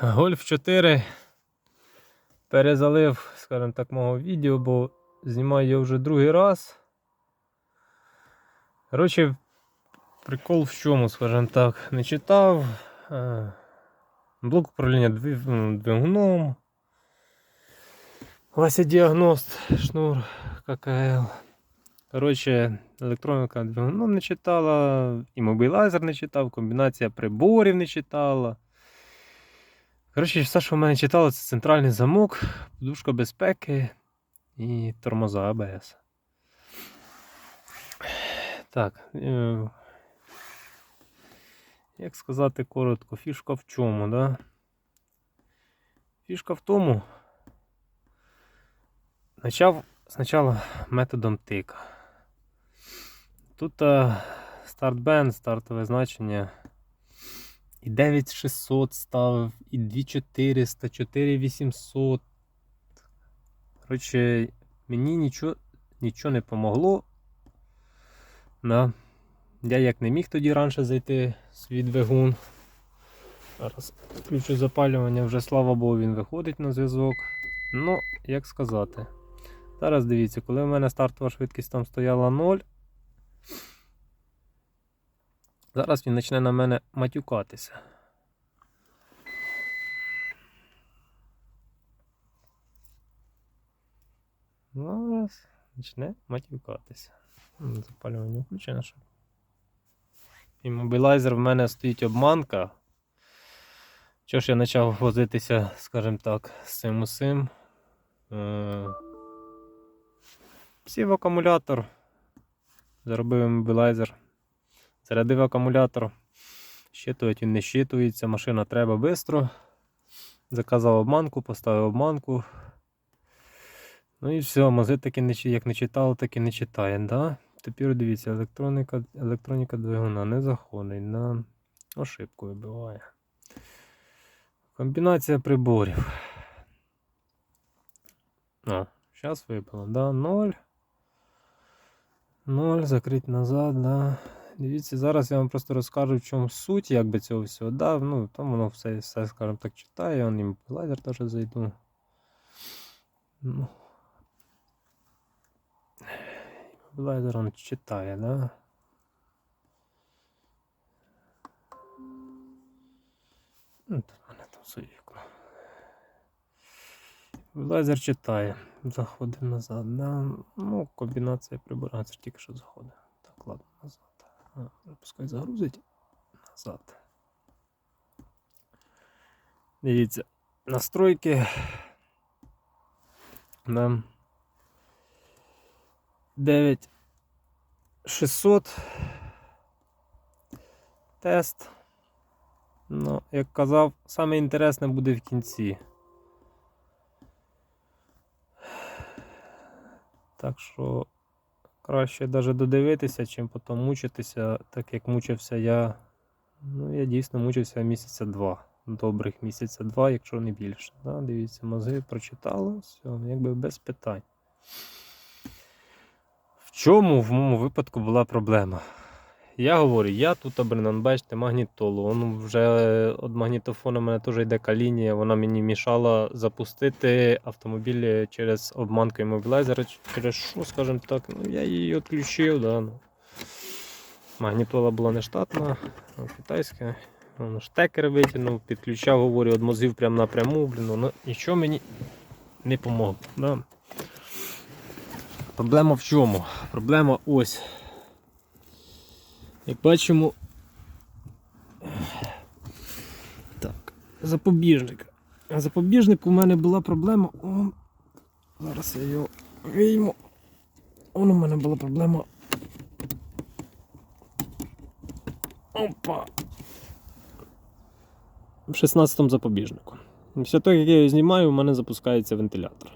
Гольф 4 перезалив, скажімо так, мого відео, бо знімаю його вже другий раз. Коротше, прикол в чому, скажімо так, не читав. е, Блок управління ну, двигуном. Вася діагност, шнур ККЛ. Коротше, електроніка двигуном не читала, і мобілайзер не читав, комбінація приборів не читала. Коротше, все, що в мене читало, це центральний замок, подушка безпеки і тормоза АБС. Так. е, Як сказати коротко, фішка в чому, да? Фішка в тому. Почав спочатку методом тика. Тут е, старт бен, стартове значення. І 9600 ставив, і 2400, 4800. Коротше, мені нічого, нічого не помогло. Да. Я як не міг тоді раніше зайти свій двигун. Зараз включу запалювання, вже слава Богу, він виходить на зв'язок. Ну, як сказати. Зараз дивіться, коли в мене стартова швидкість там стояла 0. Зараз він почне на мене матюкатися. Зараз почне матюкатися. Запалювання включено, щоб. І мобілайзер в мене стоїть обманка. Чого ж я почав возитися, скажімо так, з цим усім. Е, Сів акумулятор. Заробив мобілайзер. Зарядив акумулятор. Щитувати він не щитується. Машина треба швидко. Заказав обманку, поставив обманку. Ну і все, мази таки не, як не читав, так і не читає. Да? Тепер дивіться, електроніка, електроніка двигуна не заходить, на ошибку вибиває. Комбінація приборів. О, зараз випало, да, 0. 0, закрить назад, да. Дивіться, зараз я вам просто розкажу, в чому суть якби цього всього. Да, ну, там воно все, все скажімо так, читає, я і лазер теж зайду. Ну. Лазер он читає, да? Ну, тут мене там своє вікно. Лазер читає. Заходимо назад. Да. Ну, комбінація ж тільки що заходить. Так, ладно, назад. А, Пускай загрузить. Назад. Дивіться. Настройки. Нам 9600. Тест. Ну, як казав, саме інтересне буде в кінці. Так що краще навіть додивитися, чим потім мучитися, так як мучився я. Ну, я дійсно мучився місяця два. Добрих місяця два, якщо не більше. Да? Дивіться, мозги прочитали, все, якби без питань. В чому в моєму випадку була проблема? Я говорю, я тут Бренан, бачите, магнітолу. Он вже від магнітофона в мене теж йде калінія, вона мені мішала запустити автомобіль через обманку іммобілайзера. Через що, скажімо так, ну, я її відключив. Да, ну. Магнітола була не штатна, а китайська. Штекер витягнув, підключав, говорю, від мозгів прямо напряму, блін, воно нічого мені не помогло. Да. Проблема в чому? Проблема ось. Як бачимо. Так, запобіжник. Запобіжник у мене була проблема. О, зараз я його вийму. Он у мене була проблема. Опа. В 16 запобіжнику. Після того, як я його знімаю, у мене запускається вентилятор.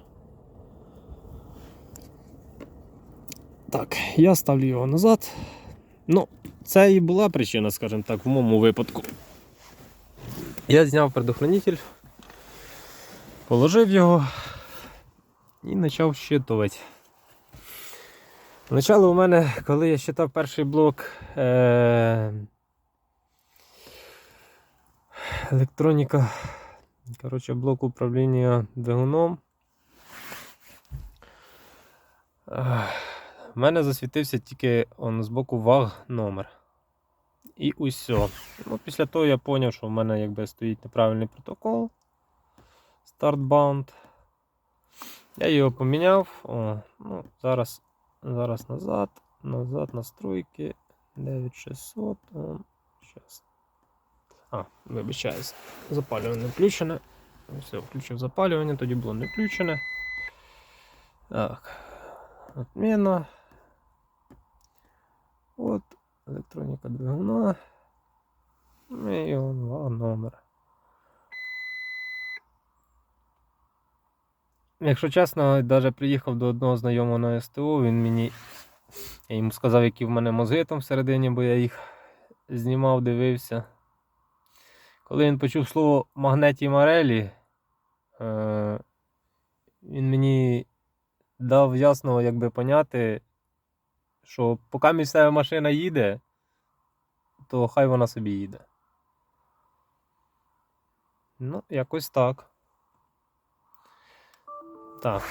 Так, я ставлю його назад. Ну, це і була причина, скажімо так, в моєму випадку. Я зняв предохранитель, положив його і почав щитувати. Спочатку у мене, коли я щитав перший блок, е- електроніка. Коротше, блок управління двигуном. В мене засвітився тільки он, з боку ваг номер. І усьо. Ну, після того я зрозумів, що в мене якби стоїть неправильний протокол. Стартбаунд. Я його поміняв. О, ну, зараз, зараз назад. Назад настройки. 9600. О, щас. А, вибачаюсь. Запалювання включене. Все, включив запалювання, тоді було не включене. Так. Отміна. От, електроніка двигуна. Ну, І он номер. Якщо чесно, навіть приїхав до одного знайомого на СТО, він мені. Я йому сказав, які в мене мозги там всередині, бо я їх знімав, дивився. Коли він почув слово магнеті Марелі, е, він мені дав ясно, якби поняти, що поки місцева машина їде, то хай вона собі їде. Ну, якось так. Так.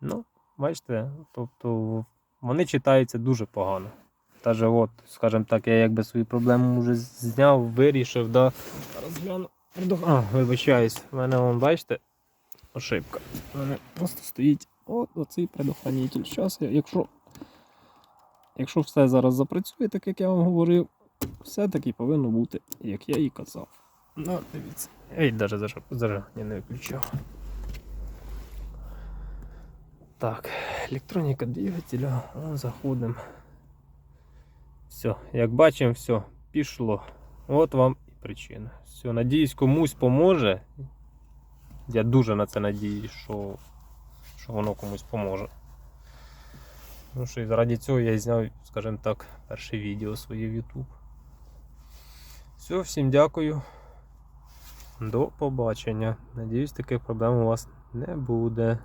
Ну, бачите, тобто вони читаються дуже погано. Даже от, скажімо так, я якби свою проблему вже зняв, вирішив, да. Зараз гляну. А, вибачаюсь, в мене вон, бачите, ошибка. У мене просто стоїть от оцей предохранитель. Зараз, якщо, якщо все зараз запрацює, так як я вам говорив, все таки повинно бути, як я і казав. Ну, дивіться. Ей, даже зажав, зажигання не виключав. Так, електроніка двигателя, заходимо. Все, як бачимо, все, пішло. От вам і причина. Все, надіюсь, комусь поможе. Я дуже на це надіюсь, що, що воно комусь поможе. Ну що і заради цього я зняв, скажімо так, перше відео своє в YouTube. Все, всім дякую. До побачення. Надіюсь, таких проблем у вас не буде.